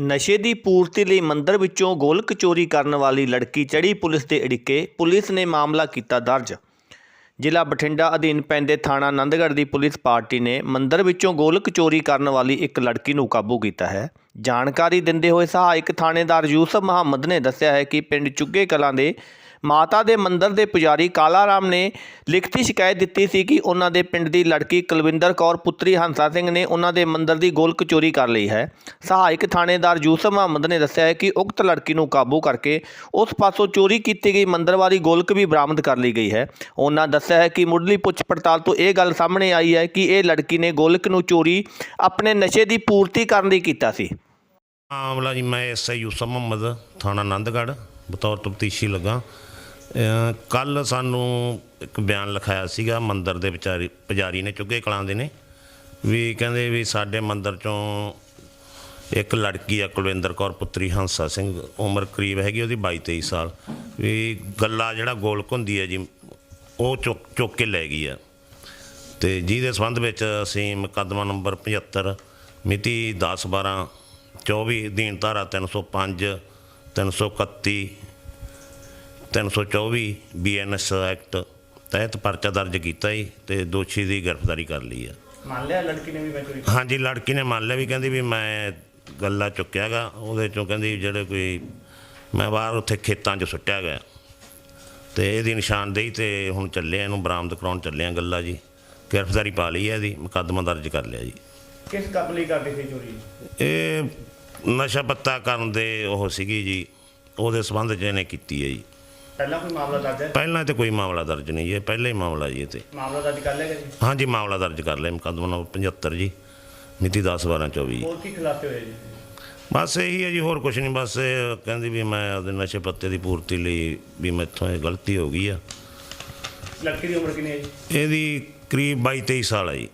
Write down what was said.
ਨਸ਼ੇ ਦੀ ਪੂਰਤੀ ਲਈ ਮੰਦਰ ਵਿੱਚੋਂ ਗੋਲਕ ਚੋਰੀ ਕਰਨ ਵਾਲੀ ਲੜਕੀ ਚੜੀ ਪੁਲਿਸ ਦੇ ਅੜਿੱਕੇ, ਪੁਲਿਸ ਨੇ ਮਾਮਲਾ ਕੀਤਾ ਦਰਜ। ਜ਼ਿਲ੍ਹਾ ਬਠਿੰਡਾ ਅਧੀਨ ਪੈਂਦੇ ਥਾਣਾ ਆਨੰਦਗੜ੍ਹ ਦੀ ਪੁਲਿਸ ਪਾਰਟੀ ਨੇ ਮੰਦਰ ਵਿੱਚੋਂ ਗੋਲਕ ਚੋਰੀ ਕਰਨ ਵਾਲੀ ਇੱਕ ਲੜਕੀ ਨੂੰ ਕਾਬੂ ਕੀਤਾ ਹੈ। ਜਾਣਕਾਰੀ ਦਿੰਦੇ ਹੋਏ ਸਹਾਇਕ ਥਾਣੇਦਾਰ ਯੂਸਫ ਮੁਹੰਮਦ ਨੇ ਦੱਸਿਆ ਹੈ ਕਿ ਪਿੰਡ ਚੁੱਗੇ ਕਲਾਂ ਦੇ ਮਾਤਾ ਦੇ ਮੰਦਰ ਦੇ ਪੁਜਾਰੀ ਕਾਲਾ ਰਾਮ ਨੇ ਲਿਖਤੀ ਸ਼ਿਕਾਇਤ ਦਿੱਤੀ ਸੀ ਕਿ ਉਹਨਾਂ ਦੇ ਪਿੰਡ ਦੀ ਲੜਕੀ ਕੁਲਵਿੰਦਰ ਕੌਰ ਪੁੱਤਰੀ ਹੰਸਾ ਸਿੰਘ ਨੇ ਉਹਨਾਂ ਦੇ ਮੰਦਰ ਦੀ ਗੋਲਕ ਚੋਰੀ ਕਰ ਲਈ ਹੈ। ਸਹਾਇਕ ਥਾਣੇਦਾਰ ਯੂਸਫ ਮੁਹੰਮਦ ਨੇ ਦੱਸਿਆ ਹੈ ਕਿ ਉਕਤ ਲੜਕੀ ਨੂੰ ਕਾਬੂ ਕਰਕੇ ਉਸ ਪਾਸੋਂ ਚੋਰੀ ਕੀਤੀ ਗਈ ਮੰਦਰ ਵਾਲੀ ਗੋਲਕ ਵੀ ਬਰਾਮਦ ਕਰ ਲਈ ਗਈ ਹੈ। ਉਹਨਾਂ ਦੱਸਿਆ ਹੈ ਕਿ ਮੁੱਢਲੀ ਪੁੱਛ ਪੜਤਾਲ ਤੋਂ ਇਹ ਗੱਲ ਸਾਹਮਣੇ ਆਈ ਹੈ ਕਿ ਇਹ ਲੜਕੀ ਨੇ ਗੋਲਕ ਨੂੰ ਚੋਰੀ ਆਪਣੇ ਨਸ਼ੇ ਦੀ ਪੂਰਤੀ ਕਰਨ ਲਈ ਕੀਤਾ ਸੀ। ਮਾਮਲਾ ਜੀ, ਮੈਂ ਐਸਆਈ ਯੂਸਫ ਮੁਹੰਮਦ, ਥਾਣਾ ਆਨੰਦਗੜ੍ਹ ਬਤੌਰ ਤਫਤੀਸ਼ੀ ਲੱਗਾ। ਕੱਲ ਸਾਨੂੰ ਇੱਕ ਬਿਆਨ ਲਿਖਾਇਆ ਸੀਗਾ, ਮੰਦਰ ਦੇ ਵਿਚਾਰੀ, ਪੁਜਾਰੀ ਨੇ, ਚੁੱਗੇ ਕਲਾਂ ਦੇ ਨੇ, ਵੀ ਕਹਿੰਦੇ ਵੀ ਸਾਡੇ ਮੰਦਰ ਚੋਂ ਇੱਕ ਲੜਕੀ ਆ, ਕੁਲਵਿੰਦਰ ਕੌਰ, ਪੁੱਤਰੀ ਹੰਸਾ ਸਿੰਘ, ਉਮਰ ਕਰੀਬ ਹੈਗੀ ਉਹਦੀ 22 23 ਸਾਲ, ਵੀ ਗੱਲਾ ਜਿਹੜਾ ਗੋਲਕ ਹੁੰਦੀ ਹੈ ਜੀ, ਉਹ ਚੁੱਕ ਚੁੱਕ ਕੇ ਲੈ ਗਈ ਆ। ਤੇ ਜਿਹਦੇ ਸੰਬੰਧ ਵਿੱਚ ਅਸੀਂ ਮੁਕੱਦਮਾ ਨੰਬਰ 75 ਮਿਤੀ 10 12 24 ਦੀਨ ਧਾਰਾ 305 331 324 ਬੀਐਨਐਸ ਐਕਟ ਤਹਿਤ ਪਰਚਾ ਦਰਜ ਕੀਤਾ ਜੀ ਤੇ ਦੋਸ਼ੀ ਦੀ ਗ੍ਰਿਫਤਾਰੀ ਕਰ ਲਈ ਆ। ਮੰਨ ਲਿਆ ਲੜਕੀ ਨੇ ਵੀ ਮੈਂ ਚੋਰੀ ਹਾਂਜੀ ਲੜਕੀ ਨੇ ਮੰਨ ਲਿਆ ਵੀ ਕਹਿੰਦੀ ਵੀ ਮੈਂ ਗੱਲਾ ਚੁੱਕਿਆਗਾ ਉਹਦੇ ਚੋਂ ਕਹਿੰਦੀ ਜਿਹੜੇ ਕੋਈ ਮੈਂ ਬਾਹਰ ਉੱਥੇ ਖੇਤਾਂ 'ਚ ਸੁੱਟਿਆ ਗਿਆ ਤੇ ਇਹਦੀ ਨਿਸ਼ਾਨਦੇਹੀ ਤੇ ਹੁਣ ਚੱਲੇ ਆ ਇਹਨੂੰ ਬਰਾਮਦ ਕਰਾਉਣ ਚੱਲੇ ਆ ਗੱਲਾ ਜੀ। ਗ੍ਰਿਫਤਾਰੀ ਪਾ ਲਈ ਹੈ ਇਹਦੀ ਮੁਕੱਦਮਾ ਦਰਜ ਕਰ ਲਿਆ ਜੀ। ਕਿਸ ਕੰਮ ਲਈ ਕਰਦੇ ਸੀ ਚੋਰੀ? ਇਹ ਨਸ਼ਾ ਪੱਤਾ ਕਰਨ ਦੇ ਉਹ ਸੀਗੀ ਜੀ ਉਹਦੇ ਸੰਬੰਧ 'ਚ ਇਹਨੇ ਕੀਤੀ ਹੈ ਜੀ। ਪਹਿਲਾਂ ਕੋਈ ਮਾਮਲਾ ਦਰਜ ਹੈ? ਪਹਿਲਾਂ ਤੇ ਕੋਈ ਮਾਮਲਾ ਦਰਜ ਨਹੀਂ ਇਹ ਪਹਿਲਾ ਹੀ ਮਾਮਲਾ ਜੀ ਇਹ ਤੇ। ਮਾਮਲਾ ਦਰਜ ਕਰ ਲਿਆ ਗਿਆ ਜੀ? ਹਾਂਜੀ ਮਾਮਲਾ ਦਰਜ ਕਰ ਲਿਆ ਮੁਕੱਦਮਾ ਨੰਬਰ 75 ਜੀ ਮਿਤੀ 10 12 24 ਜੀ। ਹੋਰ ਕੀ ਖਿਲਾਫੇ ਹੋਏ ਜੀ? ਬਸ ਇਹੀ ਹੈ ਜੀ ਹੋਰ ਕੁਝ ਨਹੀਂ ਬਸ ਇਹ ਕਹਿੰਦੀ ਵੀ ਮੈਂ ਆਪਦੇ ਨਸ਼ੇ ਪੱਤੇ ਦੀ ਪੂਰਤੀ ਲਈ ਵੀ ਮੈਥੋਂ ਇਹ ਗਲਤੀ ਹੋ ਗਈ ਆ। ਲੜਕੀ ਦੀ ਉਮਰ ਕਿੰਨੀ ਹੈ ਜੀ? ਇਹਦੀ ਕਰੀਬ 22 23 ਸਾਲ ਹੈ ਜੀ।